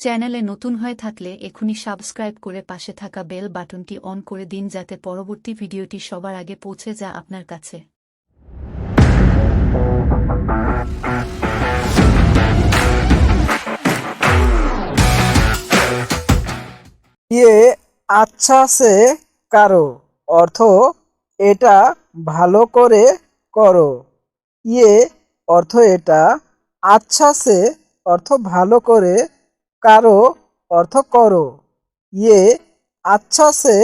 চ্যানেলে নতুন হয়ে থাকলে এখনই সাবস্ক্রাইব করে পাশে থাকা বেল বাটনটি অন করে দিন যাতে পরবর্তী ভিডিওটি সবার আগে পৌঁছে যা আপনার কাছে। ইয়ে আচ্ছা সে কারও অর্থ এটা ভালো করে করো। ইয়ে অর্থ এটা আচ্ছা সে অর্থ ভালো করে কারও অর্থ করো। ইয়ে আচ্ছা সে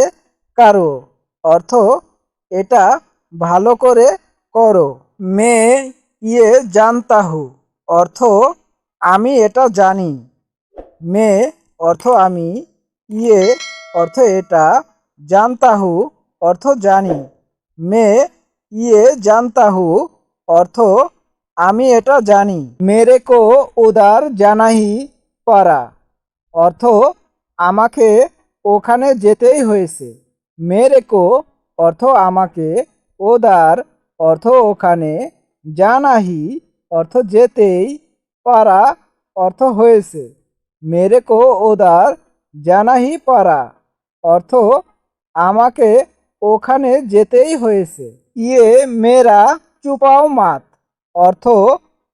কারও অর্থ, এটা ভালো করে করো। মে ইয়ে জানতাহু, অর্থ আমি এটা জানি। মে অর্থ আমি ইয়ে অর্থ এটা জানতাহু, অর্থ জানি। মে ইয়ে জানতাহু, অর্থ আমি এটা জানি। মেরে কো উদার জানাহি পারা। অর্থ, আমাকে ওখানে যেতেই হয়েছে। মেরে কো অর্থ, আমাকে ওদার অর্থ, ওখানে জানাহি অর্থ, যেতেই পারা অর্থ হয়েছে। মেরে কো ওদার জানাহি পারা অর্থ, আমাকে ওখানে যেতেই হয়েছে। ইয়ে মেরা চুপাও মাত। অর্থ,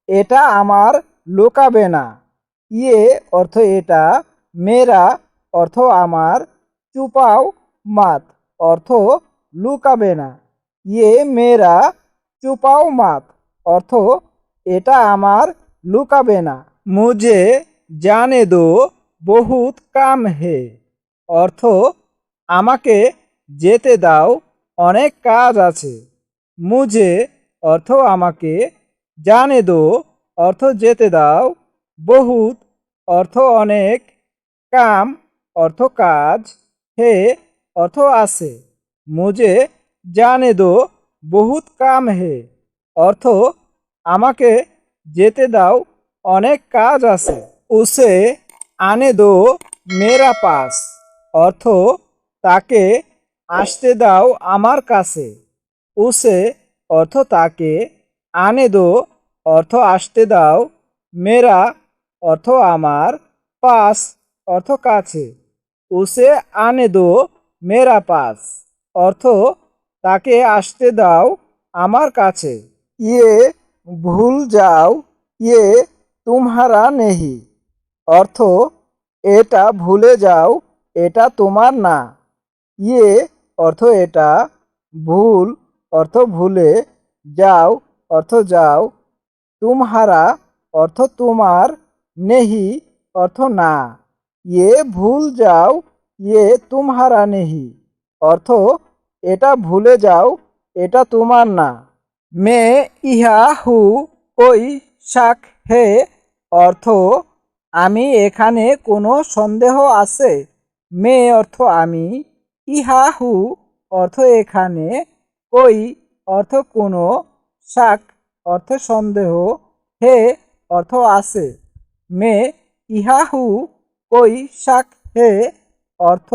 এটা আমার লুকাবে না। ইয়ে অর্থ এটা মেরা অর্থ আমার, চুপাও মাত, অর্থ লুকাবে না। ইয়ে মেরা চুপাও মাত, অর্থ এটা আমার, লুকাবে না। মুঝে জানে দো বহুত কাম হে, অর্থ আমাকে যেতে দাও, অনেক কাজ আছে। মুঝে অর্থ আমাকে জানে দো, অর্থ যেতে দাও, বহুত অর্থ অনেক, কাম অর্থ কাজ, হে অর্থ আছে। মুঝে জানে দো বহুত কাম হে। অর্থ, আমাকে যেতে দাও, অনেক কাজ আছে। উসে আনে দো মেরা পাস। অর্থ, তাকে আসতে দাও আমার কাছে। উসে অর্থ তাকে আনে দো, অর্থ আসতে দাও মেরা অর্থ আমার পাস, অর্থ কাছে। উসে আনে দো মেরা পাস, অর্থ তাকে আসতে দাও আমার কাছে। ইয়ে ভুল যাও ইয়ে তুমহারা নেহি, অর্থ এটা ভুলে যাও, এটা তোমার না। ইয়ে অর্থ এটা ভুল, অর্থ ভুলে যাও, অর্থ যাও, তুমহারা, অর্থ তোমার নেহি অর্থ না। ইয়ে ভুল যাও ইয়ে তুমহারা নেহি। অর্থ, এটা ভুলে যাও, এটা তোমার না। মে ইহা হু ওই শাক হে। অর্থ, আমি এখানে কোনো সন্দেহ আছে? মে অর্থ, আমি। ইহা হু অর্থ, এখানে কই অর্থ কোনো শাক, অর্থ সন্দেহ। হে অর্থ আছে। মে ইহাহু কই শাক হে? অর্থ,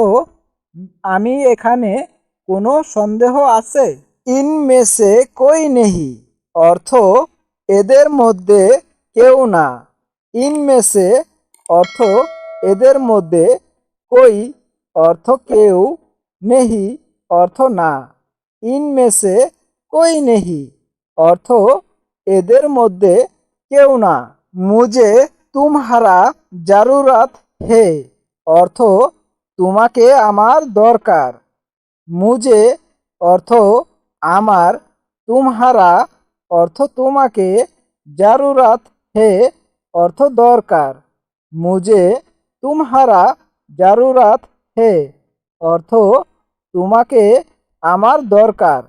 আমি এখানে কোনো সন্দেহ আছে? ইন মেসে কই নেহি? অর্থ, এদের মধ্যে কেউ না। ইন মেসে, অর্থ, এদের মধ্যে কই? অর্থ, কেউ নেহি, অর্থ না। ইন মেসে কই নেহি? অর্থ, এদের মধ্যে কেউ না। মুজে তুমহারা জারুরাত হে, অর্থ তোমাকে আমার দরকার। মুজে, অর্থ আমার। তুমহারা, অর্থ তোমাকে। জারুরাত হে, অর্থ দরকার। মুজে, তুমহারা, জারুরাত হে, অর্থ তোমাকে আমার দরকার।